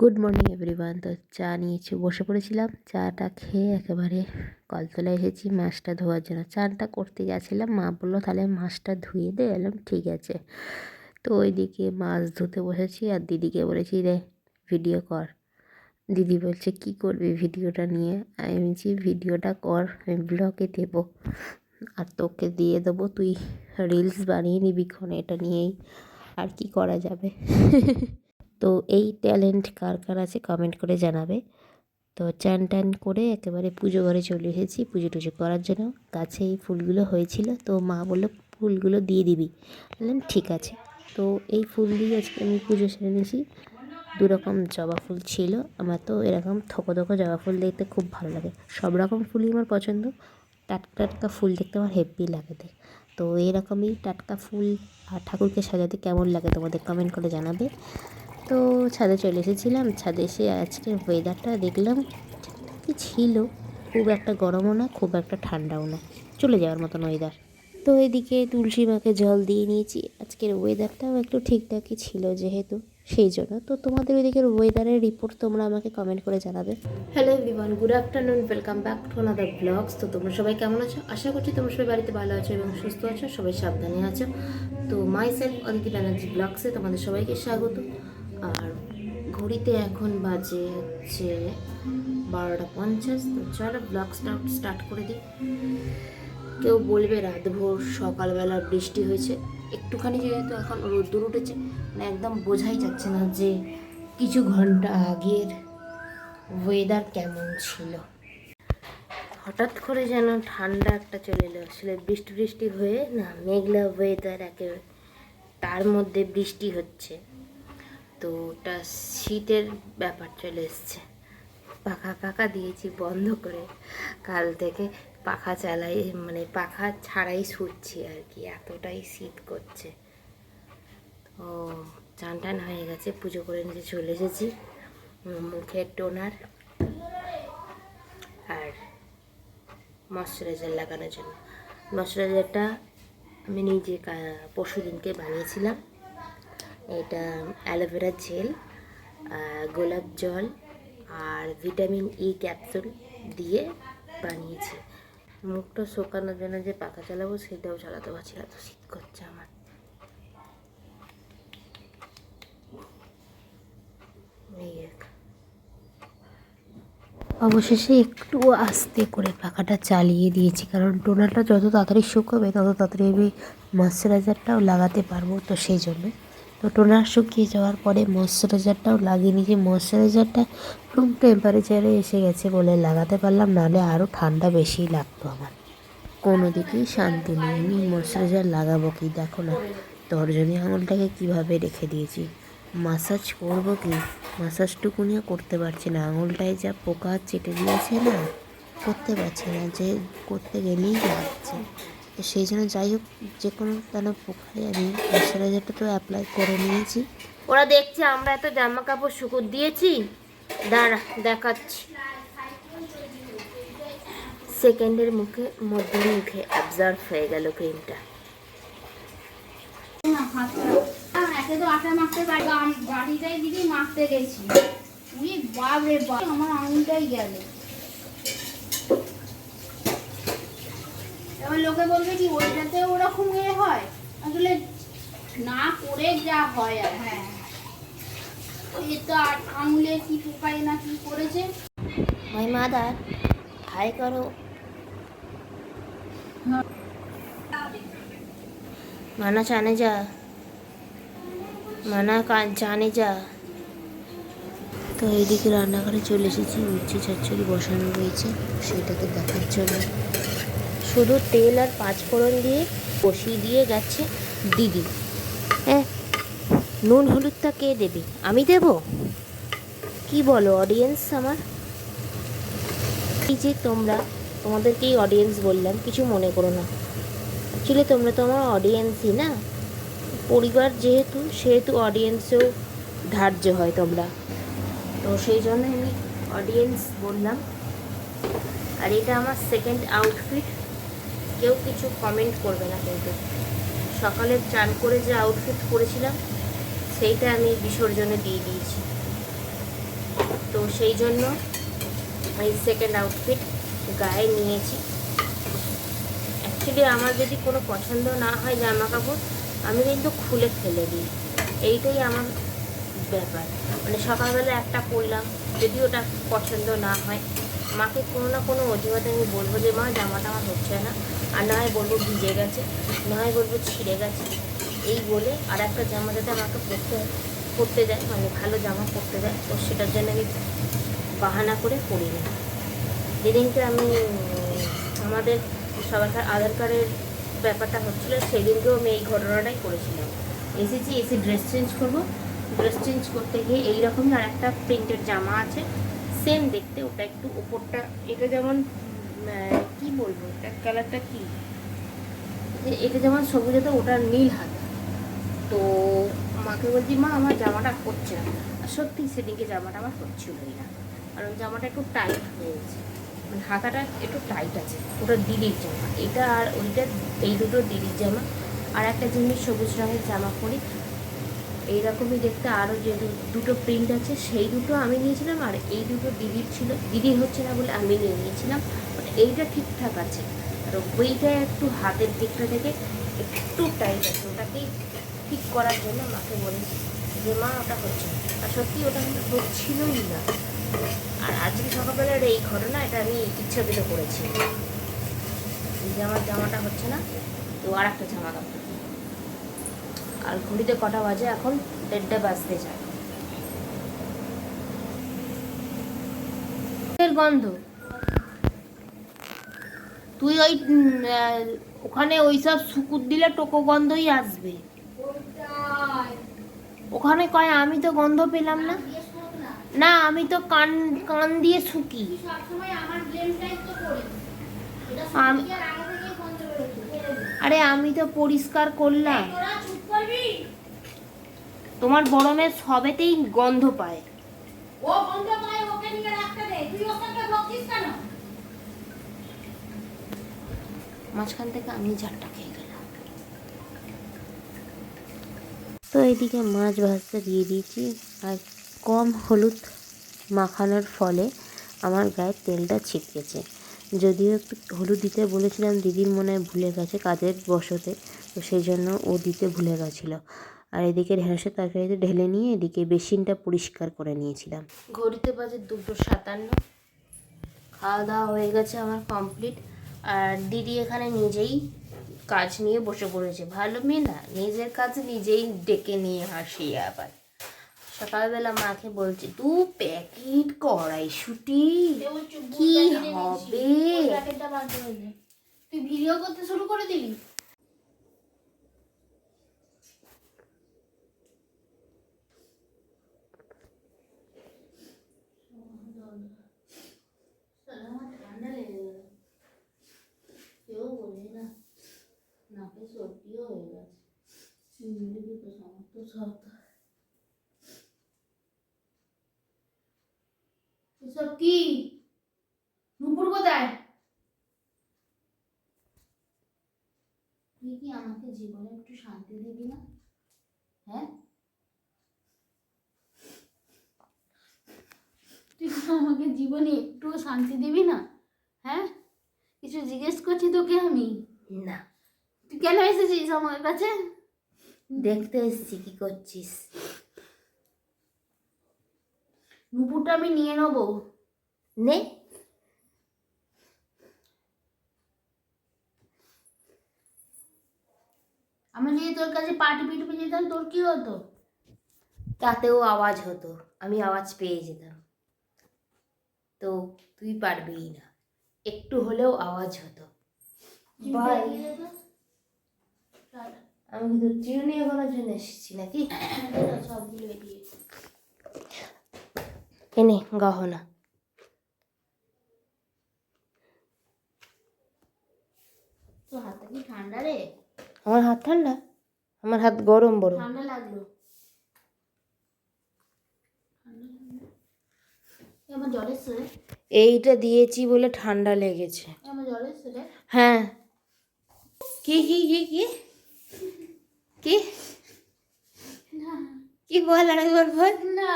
Good morning everyone তো চা নিয়েছি, বসে পড়েছিলাম। চাটা খেয়ে একেবারে কলতলা এসেছি মাছটা ধোয়ার জন্য। চানটা করতে গেছিলাম। মা বলল, তাহলে মাছটা ধুয়ে দে। এলাম ঠিক আছে। তো ওইদিকে মাছ ধুতে বসেছি আর দিদিকে বলেছি, রে ভিডিও কর। দিদি বলছে, কি করবি ভিডিওটা নিয়ে? আমি বলছি ভিডিওটা কর, আমি ব্লগে দেবো। আর তোকে দিয়ে দেবো, তুই রিলস বানিয়ে নিবি ক্ষণ এটা নিয়েই। আর কি করা যাবে? তো এই ট্যালেন্ট কার কার আছে কমেন্ট করে জানাবে। তো চান টান করে একেবারে পুজো ঘরে চলে এসেছি পুজো টুজো করার জন্য। গাছে এই ফুলগুলো হয়েছিল তো মা বলল, ফুলগুলো দিয়ে দিবি। বললাম, ঠিক আছে। তো এই ফুল দিয়ে আজকে আমি পুজো সেরে নিয়েছি। দু রকম জবা ফুল ছিল। আমার তো এরকম থকো থকো জবা ফুল দেখতে খুব ভালো লাগে। সব রকম ফুলই আমার পছন্দ। টাটকা টাটকা ফুল দেখতে আমার হেভি লাগে তো এরকমই টাটকা ফুল আর ঠাকুরকে সাজাতে কেমন লাগে তোমাদের কমেন্ট করে জানাবে। তো ছাদে চলে এসেছিলাম। ছাদে এসে আজকে ওয়েদারটা দেখলাম কি ছিল। খুব একটা গরমও না, খুব একটা ঠান্ডাও না। চলে যাওয়ার মতন ওয়েদার তো এদিকে তুলসী মাকে জল দিয়ে নিয়েছি। আজকের ওয়েদারটাও একটু ঠিকঠাকই ছিল যেহেতু, সেই জন্য। তো তোমাদের ওইদিকের ওয়েদারের রিপোর্ট তোমরা আমাকে কমেন্ট করে জানাবে। Hello everyone good afternoon welcome back to another vlogs তো তোমরা সবাই কেমন আছো? আশা করছি তোমরা সবাই বাড়িতে ভালো আছো এবং সুস্থ আছো, সবাই সাবধানে আছো। তো মাই সেলফ অদিতি ব্যানার্জি ব্লগসে তোমাদের সবাইকে স্বাগত। আর ঘড়িতে এখন বাজে হচ্ছে বারোটা পঞ্চাশ, তো চলো ব্লগ স্টার্ট স্টার্ট করে দিই। কেউ বলবে রাত ভোর সকালবেলা বৃষ্টি হয়েছে। একটুখানি যেহেতু এখন রোদ্দুর উঠেছে মানে একদম বোঝাই যাচ্ছে না যে কিছু ঘণ্টা আগের ওয়েদার কেমন ছিল। হঠাৎ করে যেন ঠান্ডা একটা চলে এলো। আসলে বৃষ্টি বৃষ্টি হয়ে না মেঘলা ওয়েদার একেবারে তার মধ্যে বৃষ্টি হচ্ছে। তো ওটা শীতের ব্যাপার চলে এসছে। পাখা পাখা দিয়েছি বন্ধ করে। কাল থেকে পাখা চালাই মানে পাখা ছাড়াই শুচ্ছি আর কি, এতটাই শীত করছে। ও, চান টান হয়ে গেছে, পুজো করে নিচে চলে এসেছি। মুখের টোনার আর ময়শ্চারাইজার লাগানোর জন্য। ময়শ্চারাইজারটা আমি নিজে পরশু দিনকে বানিয়েছিলাম। এটা অ্যালোভেরা জেল গোলাপ জল আর ভিটামিন ই ক্যাপসুল দিয়ে বানিয়েছি। মুখটা শুকানোর জন্য যে পাখা চালাবো সেটাও চালাতে পারছি না তো শীত করছে আমার। অবশেষে একটু আস্তে করে পাখাটা চালিয়ে দিয়েছি, কারণ টোনারটা যত তাড়াতাড়ি শুকাবে তত তাড়াতাড়ি আমি ময়শ্চারাইজারটাও লাগাতে পারব, তো সেই জন্য। তো টোনার শুকিয়ে যাওয়ার পরে ময়শ্চারাইজারটাও লাগিয়ে নিয়েছি। ময়শ্চারাইজারটা রুম টেম্পারেচারে এসে গেছে বলে লাগাতে পারলাম, নাহলে আরও ঠান্ডা বেশি লাগতো আমার। কোনো দিকেই শান্তি নেই। আমি ময়শ্চারাইজার লাগাবো কি? দেখো না, তর্জনী আঙুলটাকে কীভাবে রেখে দিয়েছি। মাসাজ করব কি? মাসাজটুকুনিও করতে পারছি না। আঙুলটায় যা পোকা চেটে দিয়েছে না, করতে পারছি না, যে করতে গেলেই লাগছে তো সেই জন্য যাই হোক যে কোনো কেন পোকায় আমি ময়শ্চারাইজারটা তো অ্যাপ্লাই করে নিয়েছি। ওরা দেখছে আমরা এত জামা কাপড় শুকুর দিয়েছি। দাঁড়া দেখাচ্ছি। সেকেন্ডের মুখে মধ্যে মুখে অ্যাবজার্ভ হয়ে গেল ক্রিমটা একে তো আটা মাখতে পারি বাড়িটাই দিদি মাখতে গেছি উনি বাপ রে বাপ আমার আঙুলটাই গেল। এবার লোকে বলবে কি ওইটাতে ওরকম এ হয়। আসলে না করে যা হয় আর হ্যাঁ। এ তো আর আঙুলে কি পোকায় না কি করেছে? মাই মাদার হাই করো। মানা চানে যা। মানা কান চানে যা। তো এইদিকে রান্নাঘরে চলে এসেছি উচ্ছে চচ্চড়ি বসানো রয়েছে সেটাকে দেখার জন্য। শুধু তেল আর পাঁচফোড়ন দিয়ে কষিয়ে দিয়ে গেছে দিদি। হ্যাঁ নুন হলুদটা কে দেবে? আমি দেব? কি বলো অডিয়েন্স আমার? এই যে তোমরা তোমাদেরকেই অডিয়েন্স বললাম, কিছু মনে করো না। অ্যাকচুয়ালি তোমরা তো আমার অডিয়েন্সই না? পরিবার যেহেতু, সেহেতু অডিয়েন্সেও ধার্য হয় তোমরা। তো সেই জন্য আমি অডিয়েন্স বললাম। আর এটা আমার সেকেন্ড আউটফিট কেউ কিছু কমেন্ট করবে না কিন্তু। সকালে চান করে যে আউটফিট করেছিলাম সেইটা আমি বিসর্জনে দিয়ে দিয়েছি। তো সেই জন্য এই সেকেন্ড আউটফিট গায়ে নিয়েছি। অ্যাকচুয়ালি আমার যদি কোনো পছন্দ না হয় জামা কাপড়, আমি কিন্তু খুলে ফেলে দিই। এইটাই আমার ব্যাপার। মানে সকালবেলা একটা পরলাম, যদি ওটা পছন্দ না হয়, মাকে কোনো না কোনো অজুহাতে আমি বলব যে, মা, জামাটা আমার হচ্ছে না। আর না হয় বলব ভিজে গেছে না হয় বলব ছিঁড়ে গেছে। এই বলে আর একটা জামা যাতে আমাকে পরতে পরতে দেয় মানে ভালো জামা পরতে দেয়, তো সেটার জন্য আমি বাহানা করে পরি না। যেদিনকে আমি, আমাদের সবার আধার কার্ডের ব্যাপারটা হচ্ছিল, সেদিনকেও আমি এই ঘটনাটাই করেছিলাম। এসেছি, এসে ড্রেস চেঞ্জ করব। ড্রেস চেঞ্জ করতে গিয়ে এইরকমই আর একটা প্রিন্টের জামা আছে সেম দেখতে, ওটা একটু ওপরটা এটা যেমন কি বলব? এটা কালারটা কি? এটা যেমন সবুজ হাতে ওটা নীল হাতে। তো মাকে বলছি, মা, আমার জামাটা হচ্ছে না। আর সত্যি সেদিনকে জামাটা আমার হচ্ছিলই না। কারণ জামাটা একটু টাইট হয়ে গেছে মানে হাতাটা একটু টাইট আছে। ওটা দিদির জামা। এটা আর ওইটা, এই দুটো দিদির জামা। আর একটা জিনিস সবুজ রঙের জামা পরি। এইরকমই দেখতে আরও যে দুটো প্রিন্ট আছে, সেই দুটো আমি নিয়েছিলাম। আর এই দুটো দিদির ছিল, দিদির হচ্ছে না বলে আমি নিয়ে নিয়েছিলাম। এইটা ঠিকঠাক আছে। আর ওইটা একটু হাতের দিকটা থেকে একটু টাইট আছে। ওটাকেই ঠিক করার জন্য মাকে বলেছি যে, মা, ওটা হচ্ছে আর সত্যি ওটা কিন্তু হচ্ছিলই না। আর আজকে সকালবেলার এই ঘটনা, এটা আমি ইচ্ছাকৃত করেছি। যে আমার জামাটা হচ্ছে না, তো আর একটা জামা কাপড়। আর ঘড়িতে কটা বাজে এখন? দেড়টা বাজতে যায়। গন্ধ। তুই ওই ওখানে ওই সব শুকুর দিলে টোকো গন্ধই আসবে। ওখানে কয়, আমি তো গন্ধ পেলাম না। না, আমি তো কান কান দিয়ে শুকি। আর আমি তো পরিষ্কার করলাম। তোমার বড় মেয়ে সবেতেই গন্ধ পায়। ও বন্ধ করে ওকে নিয়ে রাখতে দে। তুই ওকে কেন? মাঝখান থেকে আমি ঝাড়টা খেয়ে গেলাম। তো এইদিকে মাছ ভাজতে দিয়ে দিয়েছি আর কম হলুদ মাখানোর ফলে আমার গায়ে তেলটা ছিটকেছে। যদিও একটু হলুদ দিতে বলেছিলাম দিদির মনে হয় ভুলে গেছে কাজের বসতে তো সেই জন্য ও দিতে ভুলে গেছিল। আর এদিকে ঢেঁড়সের তরকারিতে ঢেলে নিয়ে এদিকে বেসিনটা পরিষ্কার করে নিয়েছিলাম। ঘড়িতে বাজে দুটো সাতান্ন। খাওয়া দাওয়া হয়ে গেছে আমার কমপ্লিট। আর দিদি এখানে নিজেই কাজ নিয়ে বসে পড়েছে। ভালো মেয়ে না নিজের কাজ নিজেই ডেকে নিয়ে হাসি আবার। সকালবেলা মাকে বলছে দু প্যাকেট কড়াই শুটি কি হবে? তুই ভিডিও করতে শুরু করে দিলি আমার ঠান্ডা লেগে গেল কেউ বলে না নাকে সর্দিও হয়ে গেছে চিংড়ি তো সমস্ত সব এসব কি নুপুর কোথায়? তুই কি আমাকে জীবনে একটু শান্তি দিবি না? হ্যাঁ? তুই কি আমাকে জীবনে একটু শান্তি দিবি না? হ্যাঁ? কিছু জিজ্ঞেস করছি তোকে আমি? না। তুই কেন এসেছিস আমার কাছে? দেখতে এসছি কি করছিস? নুপুরটা আমি নিয়ে নেব। নে। আমি যদি তোর কাছে পাটি পিটুপে যেতাম তোর কি হতো? তাতেও আওয়াজ হতো আমি আওয়াজ পেয়ে যেতাম। তো তুই পারবি না একটু হলেও আওয়াজ হতো। বাই আমি কিন্তু চিরুনি করার জন্য এসেছি নাকি? সবগুলো এগিয়ে এনে গহনা। তো হাতটা কি ঠান্ডা রে? আমার হাত ঠান্ডা? আমার হাত গরম বড় ঠান্ডা লাগল। এইটা দিয়েছি বলে ঠান্ডা লেগেছে। হ্যাঁ। কি কি কি কি? কি? না কি বল আরেকবার বল? না।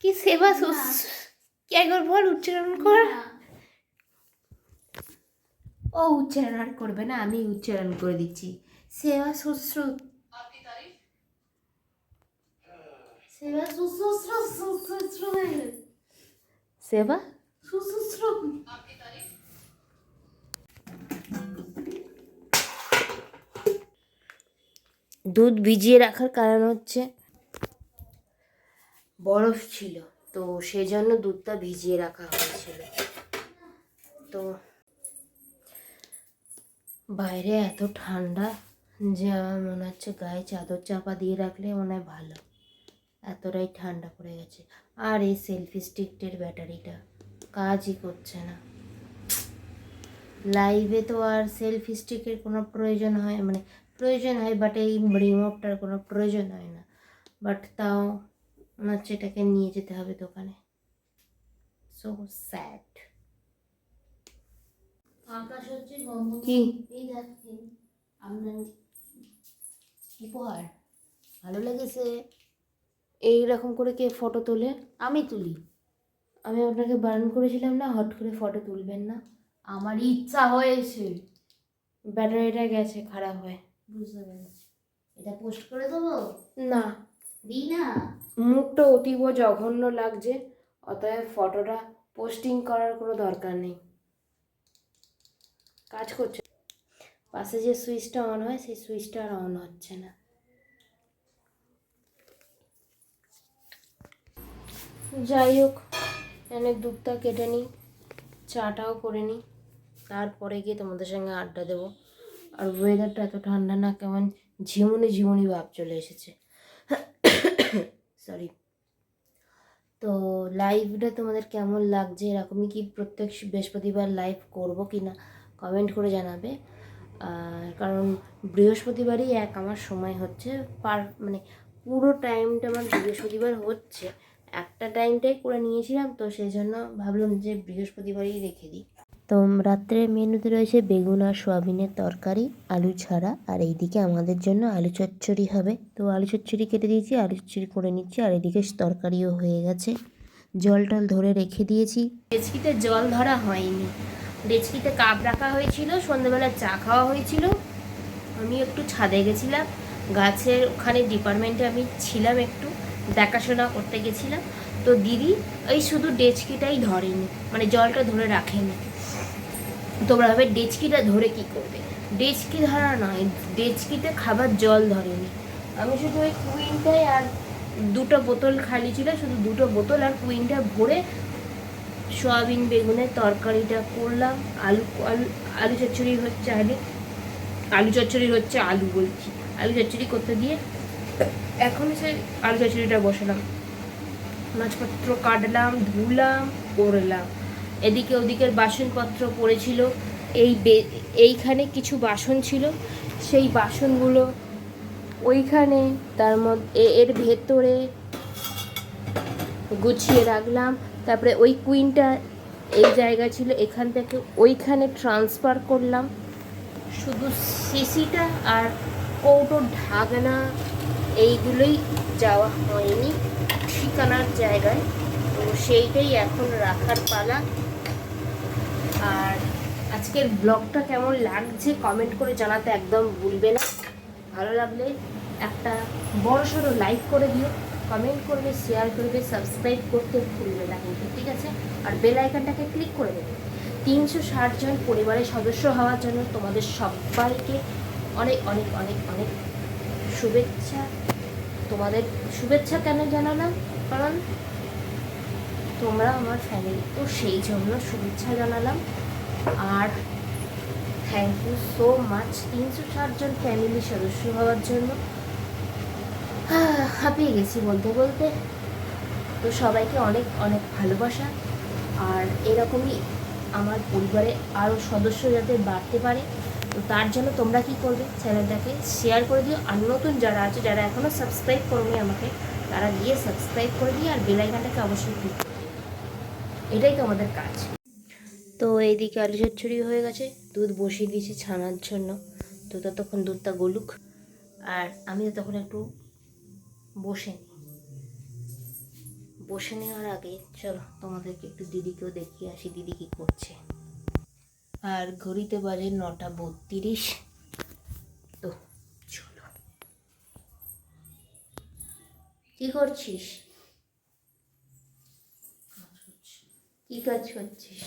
কি সেবা শুশ্রূষা কি একবার বল উচ্চারণ কর। ও উচ্চারণ আর করবে না আমি উচ্চারণ করে দিচ্ছি। সেবা শুশ্রূ সেবা শুশ্রূষ শুশ্রূষ সেবা? শুশ্রূষ দুধ ভিজিয়ে রাখার কারণ হচ্ছে বরফ ছিল। তো সেজন্য দুধটা ভিজিয়ে রাখা হয়েছিল। তো বাইরে এত ঠান্ডা যে আমার মনে হচ্ছে গায়ে চাদর চাপা দিয়ে রাখলে মনে হয় ভালো। এতটাই ঠান্ডা পড়ে গেছে। আর এই সেলফি স্টিকটির ব্যাটারিটা কাজই করছে না। লাইভে তো আর সেলফি স্টিকের কোনো প্রয়োজন হয় মানে প্রয়োজন হয় বাট এই রিমোটটার কোনো প্রয়োজন হয় না। বাট তাও মনে হচ্ছে এটাকে নিয়ে যেতে হবে দোকানে। সো স্যাড আকাশ হচ্ছে কি? এই দেখেন আপনার উপহার। ভালো লেগেছে? এইরকম করে কে ফটো তোলে? আমি তুলি। আমি আপনাকে বারণ করেছিলাম না? হট করে ফটো তুলবেন না? আমার ইচ্ছা হয়েছে। ব্যাটারিটা গেছে খারাপ হয়। বুঝতে পেরেছি। এটা পোস্ট করে দেবো? না। দিই না? মুখটা অতীব জঘন্য লাগছে অতএব ফটোটা পোস্টিং করার কোনো দরকার নেই। কাজ করছে। পাশে যে সুইচটা অন হয় সেই সুইচটা আর অন হচ্ছে না। যাই হোক অনেক দুধটা কেটে নিই চাটাও করে নিই তারপরে গিয়ে তোমাদের সঙ্গে আড্ডা দেবো। আর ওয়েদারটা এত ঠান্ডা না, কেমন ঝিমুনি ঝিমুনি ভাব চলে এসেছে। সরি তো লাইভটা তোমাদের কেমন লাগছে? এরকমই কি প্রত্যেক বৃহস্পতিবার লাইভ করব কি না কমেন্ট করে জানাবে। কারণ বৃহস্পতিবারই এক আমার সময় হচ্ছে। পার মানে পুরো টাইমটা আমার বৃহস্পতিবার হচ্ছে। একটা টাইমটাই করে নিয়েছিলাম, তো সেই জন্য ভাবলাম যে বৃহস্পতিবারই রেখে দিই। তো রাত্রের মেনুতে রয়েছে বেগুন আর সোয়াবিনের তরকারি, আলু ছাড়া। আর এইদিকে আমাদের জন্য আলু চচ্চড়ি হবে। তো আলু চচ্চড়ি কেটে দিয়েছি, আলু চচ্চড়ি করে নিচ্ছি, আর এদিকে তরকারিও হয়ে গেছে। জল টল ধরে রেখে দিয়েছি। ডেচকিতে জল ধরা হয়নি। ডেচকিতে কাপ রাখা হয়েছিল, সন্ধ্যেবেলা চা খাওয়া হয়েছিল। আমি একটু ছাদে গেছিলাম। গাছের ওখানে ডিপার্টমেন্টে আমি ছিলাম একটু, দেখাশোনা করতে গেছিলাম। তো দিদি, এই শুধু ডেচকিটাই ধরেনি মানে জলটা ধরে রাখেনি। তোমরা ভাবে ডেচকিটা ধরে কি করবে? ডেচকি ধরা নয়, ডেচকিতে খাবার জল ধরেনি। আমি শুধু ওই কুইনটায় আর দুটো বোতল খালি ছিল, শুধু দুটো বোতল আর কুইনটা ভরে সয়াবিন, বেগুনের তরকারিটা করলাম। আলু আলু আলু চচ্চড়ি হচ্ছে আলু আলু চচ্চড়ি হচ্ছে আলু বলছি। আলু চচ্চড়ি করতে দিয়ে এখন সে আলু চচ্চড়িটা বসালাম। মাছপত্র কাটলাম, ধুলাম, করলাম। এদিকে ওদিকের বাসনপত্র পড়েছিল। এই এইখানে কিছু বাসন ছিল। সেই বাসনগুলো ওইখানে তার মধ্যে এর ভেতরে গুছিয়ে রাখলাম। তারপরে ওই কুইনটা এই জায়গা ছিল, এখান থেকে ওইখানে ট্রান্সফার করলাম। শুধু সিসিটা আর কৌটোর ঢাকনা এইগুলোই যাওয়া হয়নি। ঠিকানার জায়গায়। তো সেইটাই এখন রাখার পালা। আর আজকের ব্লগটা কেমন লাগছে কমেন্ট করে জানাতে একদম ভুলবে না। ভালো লাগলে একটা বড় সড়ো লাইক করে দিও কমেন্ট করবে শেয়ার করবে সাবস্ক্রাইব করতে ভুলবে না কিন্তু, ঠিক আছে? আর বেল আইকনটাকে ক্লিক করে দেবে। তিনশো ষাট জন পরিবারের সদস্য হওয়ার জন্য তোমাদের সবাইকে অনেক অনেক অনেক অনেক শুভেচ্ছা। তোমাদের শুভেচ্ছা কেন জানালাম? কারণ তোমরা আমার ফ্যামিলি তো সেই জন্য শুভেচ্ছা জানালাম। আর থ্যাংক ইউ সো মাচ তিনশো ষাটজন ফ্যামিলি সদস্য হওয়ার জন্য। হাঁপিয়ে গেছি বলতে বলতে। তো সবাইকে অনেক অনেক ভালোবাসা। আর এরকমই আমার পরিবারে আরও সদস্য যাতে বাড়তে পারে, তো তার জন্য তোমরা কি করবে? চ্যানেলটাকে শেয়ার করে দিও। আর নতুন যারা আছে, যারা এখনও সাবস্ক্রাইব করোনি আমাকে, তারা গিয়ে সাবস্ক্রাইব করে দিয়ে আর বেলাইকানটাকে অবশ্যই ক্লিক। এটাই তো আমাদের কাজ। তো এইদিকে আলু চচ্চড়ি হয়ে গেছে, দুধ বসিয়ে দিয়েছি ছানার জন্য। তো ততক্ষণ দুধটা গলুক। আর আমি তখন একটু বসে নিই। বসে নেওয়ার আগে চলো তোমাদেরকে একটু দিদিকেও দেখিয়ে আসি দিদি কী করছে। আর ঘড়িতে বাজে নটা বত্রিশ। তো চলো। কী করছিস? কি কাজ করছিস?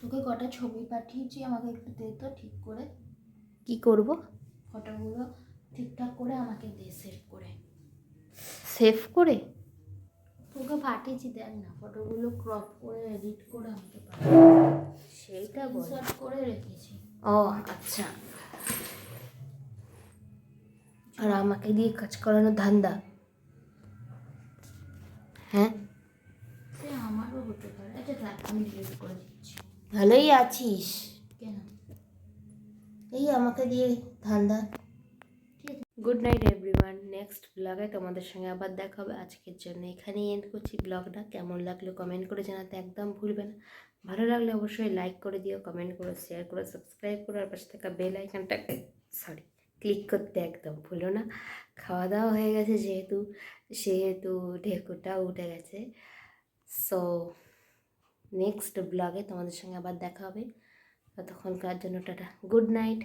তোকে কটা ছবি পাঠিয়েছি আমাকে একটু দে তো ঠিক করে। কি করব? ফটোগুলো ঠিকঠাক করে আমাকে দে সেভ করে। সেভ করে? তোকে পাঠিয়েছি দেখ না ফটোগুলো ক্রপ করে এডিট করে আমাকে সেইটা ইনসার্ট করে রেখেছি। ও আচ্ছা। আর আমাকে দিয়ে কাজ করানোর ধান্দা? হ্যাঁ? আমারও হতে পারে। আচ্ছা দেখ আমি ডিলিট করে দিচ্ছি। ভালোই আছিস। কেন? এই আমাকে দিয়ে ধান্দা গুড নাইট এভরিওয়ান নেক্সট ব্লগে তোমাদের সঙ্গে আবার দেখা হবে। আজকের জন্য এখানেই এন্ড করছি ব্লগটা কেমন লাগল কমেন্ট করে জানাতে একদম ভুলবে না। ভালো লাগলে অবশ্যই লাইক করে দিও কমেন্ট করো শেয়ার করো সাবস্ক্রাইব করো আর পাশে থাকা বেল আইকনটাকে সরি ক্লিক করতে একদম ভুলো না। খাওয়া দাওয়া হয়ে গেছে যেহেতু সেহেতু ঢেকুটা উঠে গেছে। সো নেক্সট ব্লগে তোমাদের সঙ্গে আবার দেখা হবে। ততক্ষণকার জন্য টাটা। Good night